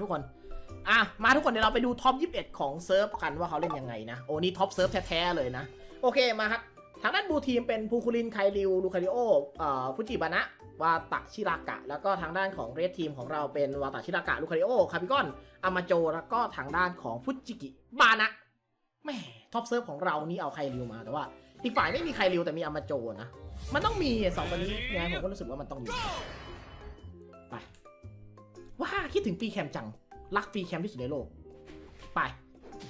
ทุกคน อะ มาทุกคนเดี๋ยวเราไปดูท็อป 21 ของเซิร์ฟกันว่าเขาเล่นยังไงนะ โอ้นี่ท็อปเซิร์ฟแท้ๆเลยนะ โอเคมาครับ ทางด้านบูทีมเป็นภูคุริน ไคริว ลูคาริโอเอ่อฟุจิบานะ วาตะชิรากะ แล้วก็ทางด้านของเรดทีมของเราเป็นวาตะชิรากะ ลูคาริโอ คาบิกอน อามาโจ แล้วก็ทางด้านของฟุจิกิบานะแม่ท็อปเซิร์ฟของเรานี่เอาไคริวมาแต่ว่าอีกฝ่ายไม่มีไคริวแต่มีอามาโจนะ มันต้องมีสองคนนี้ไงผมก็รู้สึกว่ามันต้องมี ว้าคิดถึงปีแคมจัง รักปีแคมที่สุดในโลก ไป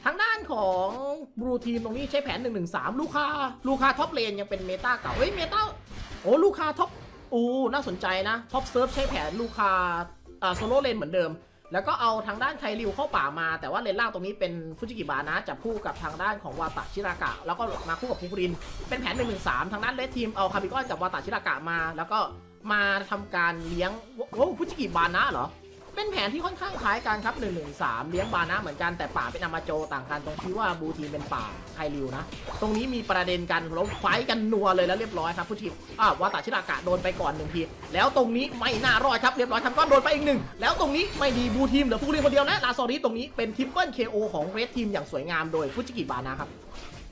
ทางด้านของบลูทีมตรงนี้ใช้แผน 1 1 3 ลูคาลูคาท็อปเลนยังเป็นเมตาเก่า เฮ้ยเมตาโอ้ลูคาท็อปโอ้น่าสนใจนะท็อปเซิร์ฟใช้แผนลูคาอ่าโซโลเลนเหมือนเดิม แล้วก็เอาทางด้านไคริวเข้าป่ามา แต่ว่าเลนล่างตรงนี้เป็นฟูจิกิบานะจับคู่กับทางด้านของวาตะชิรากะ แล้วก็มาคู่กับคุคุริน เป็นแผน 1 1 3 ทางด้านเลดทีมเอาคาบิกอนกับวาตะชิรากะมา แล้วก็มาทำการเลี้ยงโอ้ฟูจิกิบานะเหรอ เป็นแผนที่ค่อนข้างคล้ายกันครับ1 1 3เลี้ยงบานะเหมือนกันแต่ป่าเป็นอามาโจต่างกันตรงที่ว่าบูทีมเป็นป่าไคริวนะ ตรงนี้มีประเด็นกันแล้วไฟกันนัวเลยแล้วเรียบร้อยครับผู้ทีมอ่าวาตาชิรากะโดนไปก่อนหนึ่งที แล้วตรงนี้ไม่น่ารอดครับเรียบร้อยทำก้อนโดนไปอีกหนึ่งแล้วตรงนี้ไม่ดีบูทีมเหลือผู้เล่นคนเดียวและลาซอริตรงนี้เป็นทิปเปิลเคโอของเรดทีมอย่างสวยงามโดยฟุจิกิบานะครับ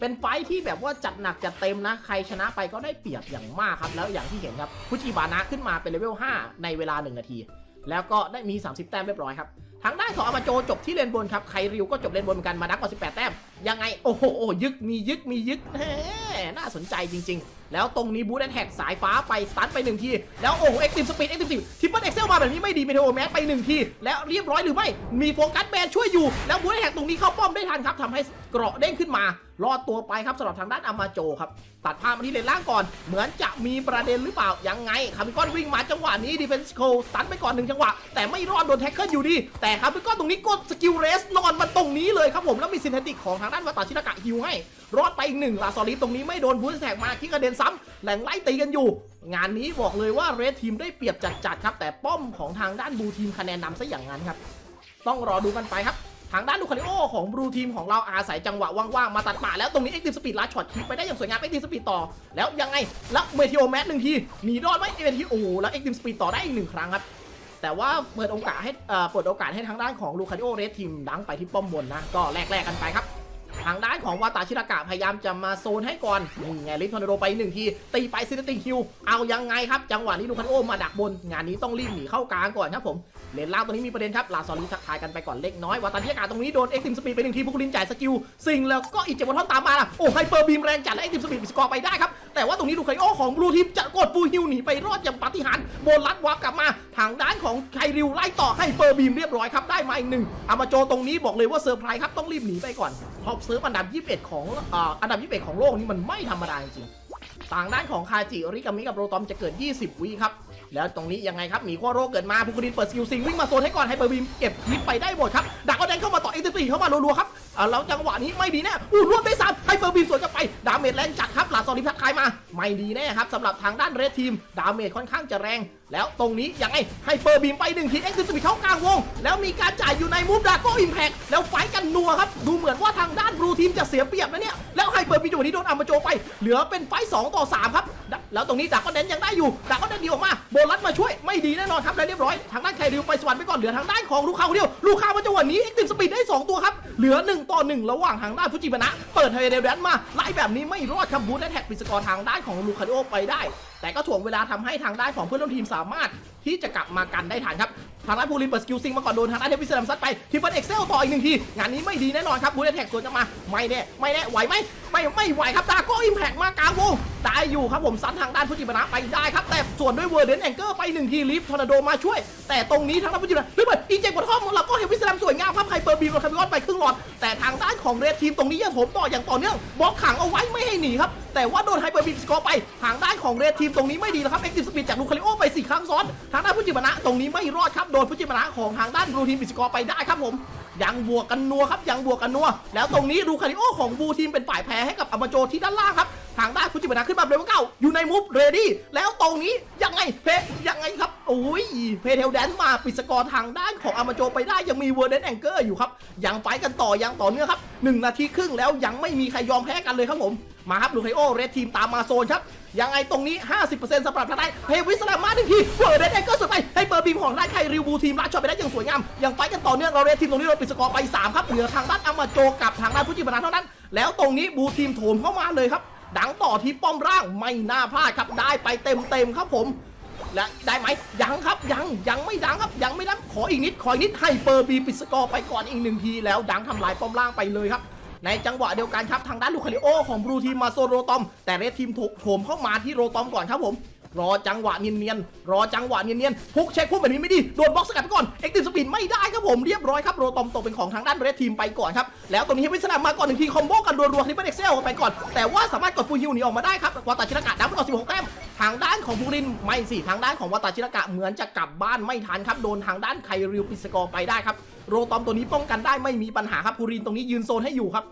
เป็นไฟท์ที่แบบว่าจัดหนักจัดเต็มนะ ใครชนะไปก็ได้เปรียบอย่างมากครับ แล้วอย่างที่เห็นครับฟุจิบานะขึ้นมาเป็นเลเวล 5 ในเวลา 1 นาที แล้วก็ได้มี 30 แต้มเรียบร้อยครับทางด้านของอามาโจจบที่เลนบนครับไคริวก็จบเลนบนเหมือนกันมาดักกว่า18 แต้ม ยังไง โอ้โหยึกมียึกมียึกแหมน่าสนใจจริง ๆ แล้วตรงนี้บูธแอนแท็กสายฟ้าไปสตันไปหนึ่งที แล้วโอ้โหเอ็กซ์ติมสปีดเอ็กซ์ติมทิปเปิลเอ็กเซลมาแบบนี้ไม่ดีเมโทรแมสไปหนึ่งที แล้วเรียบร้อยหรือไม่มีโฟกัสแบนช่วยอยู่ แล้วบูธแอนแท็กตรงนี้เข้าป้อมได้ทันครับทำให้เกราะเด้งขึ้นมา รอดตัวไปครับสำหรับทางด้านอามาโจครับตัดภาพมาที่เลนล่างก่อน เหมือนจะมีประเด็นหรือเปล่า ยังไงคาบิกอนวิ่งมาจังหวะนี้ดิเฟนส์โคตันไปก่อนหนึ่งจังหวะ แต่ไม่รอดโดนแท็กเกิลอยู่ดี แต่คาบิกอนตรงนี้กดสกิลเรสนอนมาตรงนี้เลยครับผม แล้วมีซินเทติกของทางด้านวาตาชินากะฮิวให้ รอดไปอีกหนึ่งลาซอริตรงนี้ไม่โดนบูสแท็กมาคิกกระเด็นซ้ำแหล่งไล่ตีกันอยู่ งานนี้บอกเลยว่าเรดทีมได้เปรียบจัดๆครับแต่ป้อมของทางด้านบูทีมคะแนนนำซะอย่างนั้นครับต้องรอดูกันไปครับ ทางด้านลูคาริโอของบลูทีมของเราอาศัยจังหวะว่างๆ มาตัดป่าแล้วตรงนี้เอ็กติสปีดลัดช็อตคิปไปได้อย่างสวยงามเอ็กติสปีดต่อ แล้วยังไง แล้วเมทิโอแมสหนึ่งทีหนีรอดไหมเมทิโอแล้วเอ็กติสปีดต่อได้อีกหนึ่งครั้งครับแต่ว่าเปิดโอกาสให้เอ่อเปิดโอกาสให้ทางด้านของลูคาริโอเรสทีมดังไปที่ป้อมบนนะก็แลกๆกันไปครับ ทางด้านของวาตาชิรากะพยายามจะมาโซนให้ก่อนนี่ไงลิฟทอร์นาโดไปหนึ่งที ตีไปซินติงคิว เอายังไงครับ จังหวะนี้ลูคันโอมาดักบน งานนี้ต้องรีบหนีเข้ากลางก่อนครับผม เลนล่างตรงนี้มีประเด็นครับ ลาซอริทักทายกันไปก่อนเล็กน้อย วาตาชิรากะตรงนี้โดนเอ็กติมสปีดไปหนึ่งทีพุกลินจ่ายสกิลซิงแล้วก็อีกเจ็บบอลท่อนตามมาล่ะโอ้ไฮเปอร์บีมแรงจัดและเอ็กติมสปีดสกอร์ไปได้ครับแต่ว่าตรงนี้ลูคันโอของบลูทีมจะกดฟูฮิวหนีไปรอดอย่างปาฏิหาริย์โบลัดวาร์ปกลับมา ทางด้านของไคริวไล่ต่อไฮเปอร์บีมเรียบร้อยครับได้มาอีกหนึ่งอามาโจตรงนี้บอกเลยว่าเซอร์ไพรส์ครับต้องรีบหนีไปก่อน ท็อปเซิร์ฟอันดับ 21 ของอ่าอันดับ 21 ของโลกนี่มันไม่ธรรมดาจริงๆทางด้านของคาจิริกามิกับโรตอมจะเกิด 20 วิครับ แล้วตรงนี้ยังไงครับหมีขั้วโรคเกิดมาภูกรินเปิดสกิลซิงวิ่งมาโซนให้ก่อนให้เปอร์บีมเก็บคลิปไปได้หมดครับดักก็แดงเข้ามาต่อเอ็กซ์ตีเข้ามารัวๆครับอ่าแล้วจังหวะนี้ไม่ดีแน่อู้รวมได้สามให้เปอร์บีมสวนกลับไปดาเมจแรงจัดครับหลาซอริทักทายมา ไม่ดีแน่ครับสำหรับทางด้านเรดทีมดาเมจค่อนข้างจะแรง แล้วตรงนี้ยังไงให้เปอร์บีมไปหนึ่งทีเอ็กซ์ตีเข้ากลางวง แล้วมีการจ่ายอยู่ในมูฟดาโก้อิมแพกแล้วไฟกันนัวครับดูเหมือนว่าทางด้านบลูทีมจะเสียเปรียบนะเนี่ยแล้วไฮเปอร์บีมจังหวะนี้โดนอัมมาโจไป เหลือเป็นไฟท์สองต่อสามครับ แล้วตรงนี้ดักก็เดนยังได้อยู่ดักก็เดนดีออกมาโบลัสมาช่วยไม่ดีแน่นอนครับและเรียบร้อยทางด้านไคริวไปสวรรค์ไปก่อนเหลือทางด้านของลูกค้าคนเดียวลูกค้ามาจังหวะนี้เอ็กซ์ติมสปีดได้2ตัวครับเหลือ1ต่อ1ระหว่างทางด้านฟุจิบะนะเปิดเทเดแดนมาไล่แบบนี้ไม่รอดครับบูธและแท็กปิสกอร์ทางด้านของลูคาริโอไปได้ แต่ก็ถ่วงเวลาทำให้ทางด้านของเพื่อนร่วมทีมสามารถที่จะกลับมากันได้ทันครับทางด้านพูลินเปิดสกิลซิงมาก่อนโดนทางด้านเทพวิสลัมซัดไปทิปเปิลเอ็กเซลต่ออีกหนึ่งทีงานนี้ไม่ดีแน่นอนครับบูธและแท็กสวนกลับมาไม่แน่ไม่แน่ไหวไหมไม่ไม่ไหวครับดาโก้อิมแพกมากลางวง ได้อยู่ครับผมซัดทางด้านฟุจิบะนะไปได้ครับ แต่ส่วนด้วยเวอร์เดนแองเกอร์ไปหนึ่งทีลิฟทอร์นาโดมาช่วย แต่ตรงนี้ทางด้านฟุจิบะนะเฮ้ยเปิดอีเจกบนห้องเราก็เห็นวิสลัมสวยงามครับไฮเปอร์บีมกับคาร์บิออนไปครึ่งหลอด แต่ทางด้านของเรดทีมตรงนี้ยังโถมต่ออย่างต่อเนื่องบล็อกขังเอาไว้ไม่ให้หนีครับแต่ว่าโดนไฮเปอร์บีมสกอร์ไปทางด้านของเรดทีมตรงนี้ไม่ดีแล้วครับเอ็กซ์ติสปีดจากลูคาริโอไปสี่ครั้งซ้อนทางด้านฟุจิบะนะตรงนี้ไม่รอดครับโดนฟุจิบะนะของทางด้านบลูทีมปิสกอร์ไปได้ครับผมยังบวกกันนัวครับยังบวกกันนัวแล้วตรงนี้ลูคาริโอของบูทีมเป็นฝ่ายแพ้ให้กับอามาโจที่ด้านล่างครับทางด้านฟุจิบะนะขึ้นมาเลเวลเก้าอยู่ในมูฟเรดี้แล้วตรงนี้ยังไงเพยังไงครับโอ้ยเพเทลแดนมาปิดสกอร์ทางด้านของอามาโจไปได้ยังมีเวอร์เดนแองเกอร์อยู่ครับยังไฟกันต่อยังต่อเนื่องครับหนึ่งนาทีครึ่งแล้วยังไม่มีใครยอมแพ้กันเลยครับผมมาครับลูคโอเรดทีมตามมาโซนครับยังไงตรงนี้ 50%สำหรับทางด้านเฮวิสลามมาหนึ่งทีเวอร์เดนแองเกอร์สุดไป ให้เบอร์บีมของด้านไคริวบูทีมลัดช็อตไปได้อย่างสวยงามยังไฟกันต่อเนื่องเราเรทีมตรงนี้เราปิดสกอร์ไป 3 ครับ เหลือทางด้านอามาโจกับทางด้านผู้จิบนาเท่านั้น แล้วตรงนี้บูทีมโถมเข้ามาเลยครับ ดังต่อที่ป้อมร่างไม่น่าพลาดครับได้ไปเต็มเต็มครับผม และได้ไหมยังครับยังยังไม่ดังครับยังไม่ดังขออีกนิดขออีกนิดให้เปอร์บีปิดสกอร์ไปก่อนอีกหนึ่งทีแล้วดังทำลายป้อมล่างไปเลยครับในจังหวะเดียวกันครับทางด้านลูคาริโอของบลูทีมมาโซโรตอม แต่เรดทีมถกโถมเข้ามาที่โรตอมก่อนครับผม รอจังหวะเนียนๆรอจังหวะเนียนๆพุกเช็คพุกแบบนี้ไม่ดีโดนบล็อกสกัดไปก่อนเอ็กติสปีดไม่ได้ครับผมเรียบร้อยครับโรตอมตกเป็นของทางด้านเรดทีมไปก่อนครับแล้วตรงนี้ให้วิสลามาก่อนหนึ่งทีคอมโบกันรัวๆที่เป็นเอ็กเซลไปก่อน แต่ว่าสามารถกดฟูฮิวหนีออกมาได้ครับวาตาชินากะดับไปก่อน16แต้มทางด้านของบูรินไม่สิทางด้านของวาตาชินากะเหมือนจะกลับบ้านไม่ทันครับโดนทางด้านไคริวปิสกอร์ไปได้ครับโรตอมตัวนี้ป้องกันได้ไม่มีปัญหาครับบูรินตรงนี้ยืนโซนให้อยู่ครับ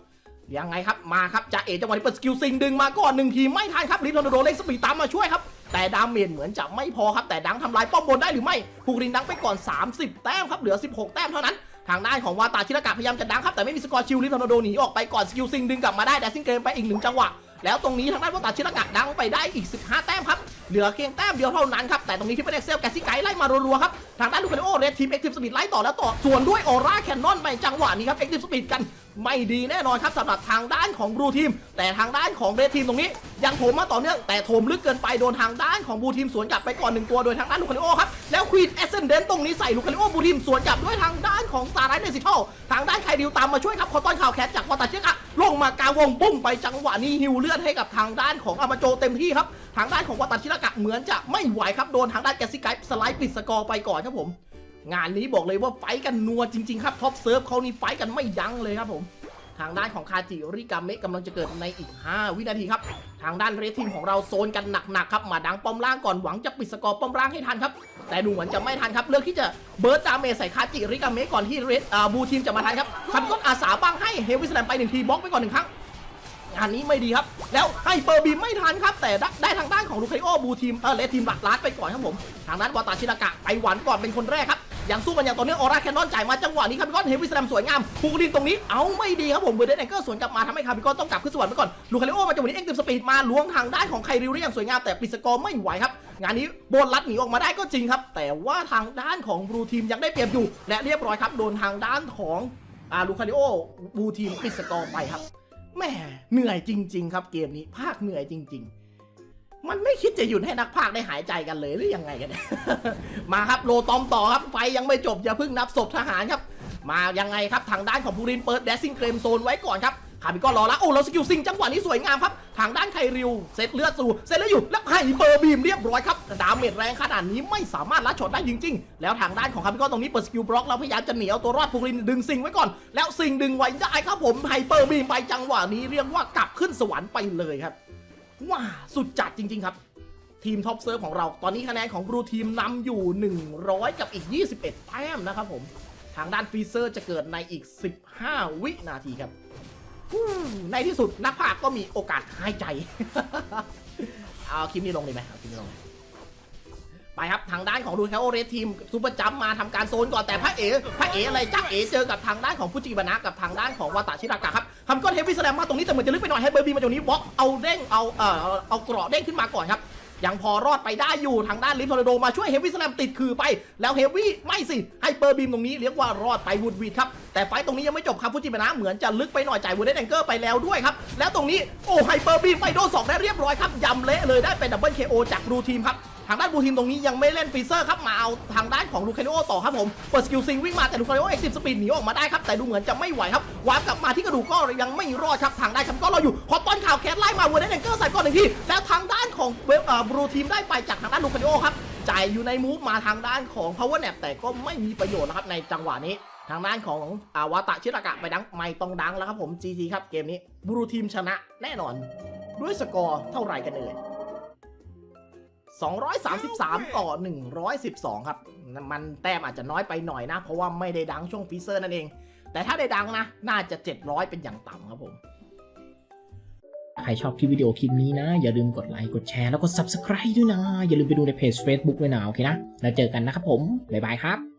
ยังไงครับมาครับจะเอจังหวะนี้เปิดสกิลซิงดึงมาก่อนหนึ่งทีไม่ทันครับลิทอร์นโดเล็กสปีดตามมาช่วยครับ แต่ดาเมจเหมือนจะไม่พอครับ แต่ดังทำลายป้อมบนได้หรือไม่ภูรินดังไปก่อน 30 แต้มครับ เหลือ 16 แต้มเท่านั้น ทางด้านของวาตาชิรากะพยายามจะดังครับ แต่ไม่มีสกอร์ชิลลิฟทอร์นาโดหนีออกไปก่อนสกิลซิงดึงกลับมาได้แต่ซิงเกมไปอีกหนึ่งจังหวะ แล้วตรงนี้ทางด้านวาตาชิรากะดังไปได้อีก 15 แต้มครับ เหลือเพียงแต้มเดียวเท่านั้นครับ แต่ตรงนี้ที่เป็นเอ็กเซลแกซิไกไล่มารัวๆครับ ทางด้านลูคาริโอเรดทีมเอ็กซ์ทีฟสปีดไล่ต่อแล้วต่อส่วนด้วยออร่าแคนนอนไปจังหวะนี้ครับเอ็กทีฟสปีดกัน ไม่ดีแน่นอนครับสำหรับทางด้านของบลูทีม แต่ทางด้านของเรดทีมตรงนี้ ยังโถมมาต่อเนื่องแต่โถมลึกเกินไปโดนทางด้านของบลูทีมสวนกลับไปก่อนหนึ่งตัวโดยทางด้านลูคาริโอครับแล้วควีนเอเซนเดนตรงนี้ใส่ลูคาริโอบลูทีมสวนกลับด้วยทางด้านของสตาร์ไรท์เนสิทัลทางด้านไคดิวตามมาช่วยครับคอต้อนข่าวแคทจากวาตาเชกะลงมากาวงปุ้มไปจังหวะนี้ฮิวเลือดให้กับทางด้านของอามาโจเต็มที่ครับทางด้านของวาตาชิรากะเหมือนจะไม่ไหวครับโดนทางด้านแกสซิไกสไลด์ปิดสกอร์ไปก่อนครับผม งานนี้บอกเลยว่าไฟกันนัวจริงๆครับท็อปเซิร์ฟเขานี่ไฟกันไม่ยั้งเลยครับผมทางด้านของคาจิริกาเมะกำลังจะเกิดในอีก 5 วินาทีครับ ทางด้านเรดทีมของเราโซนกันหนักๆครับ มาดังป้อมล่างก่อนหวังจะปิดสกอร์ป้อมล่างให้ทันครับ แต่ดูเหมือนจะไม่ทันครับ เลือกที่จะเบิร์ดดาเมจใส่คาจิริกาเมะก่อนที่เรดบูทีมจะมาทันครับคันก็อาสาบ้างให้เฮลวิสแลมไปหนึ่งทีบล็อกไปก่อนหนึ่งครั้งงานนี้ไม่ดีครับ แล้วให้เปอร์บีไม่ทันครับ แต่ได้ทางด้านของลูคาโอบูทีมเออเลทีมหลักล้านไปก่อนครับผม ทางด้านวาตาชิรากะไปหวานก่อนเป็นคนแรกครับ ยังสู้กันอย่างต่อเนื่องออร่าแคนนอนจ่ายมาจังหวะนี้คาร์บิคอนเฮฟวิสแลมสวยงามภูกรินตรงนี้เอาไม่ดีครับผมเบอร์เดนแองเกอร์สวนกลับมาทำให้คาร์บิคอนต้องกลับขึ้นสวรรค์ไปก่อนลูคาริโอมาจังหวะนี้เอ็กซ์ติมสปีดมาล้วงทางด้านของไคริวได้อย่างสวยงามแต่ปิดสกอร์ไม่ไหวครับงานนี้โบนลัดหนีออกมาได้ก็จริงครับ แต่ว่าทางด้านของบลูทีมยังได้เปรียบอยู่ และเรียบร้อยครับโดนทางด้านของอ่าลูคาริโอบลูทีมปิดสกอร์ไปครับแม่เหนื่อยจริง ๆ ครับเกมนี้ภาคเหนื่อยจริง ๆ มันไม่คิดจะหยุดให้นักภาคได้หายใจกันเลยหรือยังไงกันนะมาครับโลตอมต่อครับ ไฟยังไม่จบอย่าเพิ่งนับศพทหารครับ มายังไงครับทางด้านของภูรินเปิดแดซิ่งเกรมโซนไว้ก่อนครับขาบิก็รอละโอ้แล้วสกิลซิงจังหวะนี้สวยงามครับ ทางด้านไคริวเซตเลือดสู่เซตแล้วอยู่แล้วไฮเปอร์บีมเรียบร้อยครับดาเมจแรงขนาดนี้ไม่สามารถลัดช็อตได้จริง ๆ แล้วทางด้านของคาบิก็ตรงนี้เปิดสกิลบล็อกแล้วพยายามจะเหนียวตัวรอดภูรินดึงซิงไว้ก่อน แล้วซิงดึงไว้ได้ครับผมไฮเปอร์บีมไปจังหวะนี้เรียกว่ากลับขึ้นสวรรค์ไปเลยครับ ว้าสุดจัดจริง ๆ ครับ ทีมท็อปเซิร์ฟของเรา ตอนนี้คะแนนของบลูทีมนำอยู่ 100 กับอีก 21 แต้มนะครับผม ทางด้านฟรีเซอร์จะเกิดในอีก 15 วินาทีครับ ในที่สุดนักพากก็มีโอกาสหายใจ เอาคลิปนี้ลงเลยไหมเอาคลิปนี้ลง ไปครับทางด้านของดูแคโอเรสทีมซูเปอร์จัมมาทำการโซนก่อนแต่พระเอ๋พระเอ๋อะไรจ้าเอ๋เจอกับทางด้านของฟูจิบานะกับทางด้านของวาตาชิรากะครับทำก้อนเฮฟวี่แสดงมาตรงนี้แต่เหมือนจะลึกไปหน่อยให้เบอร์บีมาตรงนี้บล็อกเอาเด้งเอาเอ่อเอาเกราะเด้งขึ้นมาก่อนครับยังพอรอดไปได้อยู่ทางด้านลิฟทอร์โดมาช่วยเฮฟวี่สแลมติดคือไป แล้วเฮฟวี่ไม่สิให้เปอร์บีมตรงนี้เรียกว่ารอดไปวูดวีดครับ แต่ไฟตรงนี้ยังไม่จบครับฟูจิบานะเหมือนจะลึกไปหน่อยจ่ายวูดเดนแองเกอร์ไปแล้วด้วยครับ แล้วตรงนี้โอ้ไฮเปอร์บีมไปโดนสองได้เรียบร้อยครับยำเละเลยได้เป็นดับเบิลเคโอจากบลูทีมครับ ทางด้านบูทีมตรงนี้ยังไม่เล่นฟีเซอร์ครับมาเอาทางด้านของลูคาริโอต่อครับผมเปิดสกิลซิงวิ่งมาแต่ลูคาริโอเอ็กซ์สปีดหนีออกมาได้ครับแต่ดูเหมือนจะไม่ไหวครับวาร์ปกลับมาที่กระดูกก็ยังไม่รอดครับทางด้านแชมป์ก็รออยู่พอต้นข่าวแคสไล่มาเวอร์เดนเกอร์ใส่ก่อนหนึ่งทีแล้วทางด้านของเวฟเอ่อบูทีมได้ไปจากทางด้านลูคาริโอครับจ่ายอยู่ในมูฟมาทางด้านของ power nap แต่ก็ไม่มีประโยชน์นะครับในจังหวะนี้ทางด้านของอาวาตะชิรากะไปดังไม่ต้องดังแล้วครับผม GG ครับเกมนี้บูทีมชนะแน่นอน ด้วยสกอร์เท่าไหร่กันเอ่ย 233 ต่อ 112 ครับ มันแต้มอาจจะน้อยไปหน่อยนะ เพราะว่าไม่ได้ดังช่วงฟีเซอร์นั่นเอง แต่ถ้าได้ดังนะ น่าจะ 700 เป็นอย่างต่ำครับผม ใครชอบคลิปวิดีโอคลิปนี้นะ อย่าลืมกดไลค์ กดแชร์ แล้วก็ Subscribe ด้วยนะ อย่าลืมไปดูในเพจ Facebook ด้วยนะ โอเคนะ แล้วเจอกันนะครับผม บ๊ายบายครับ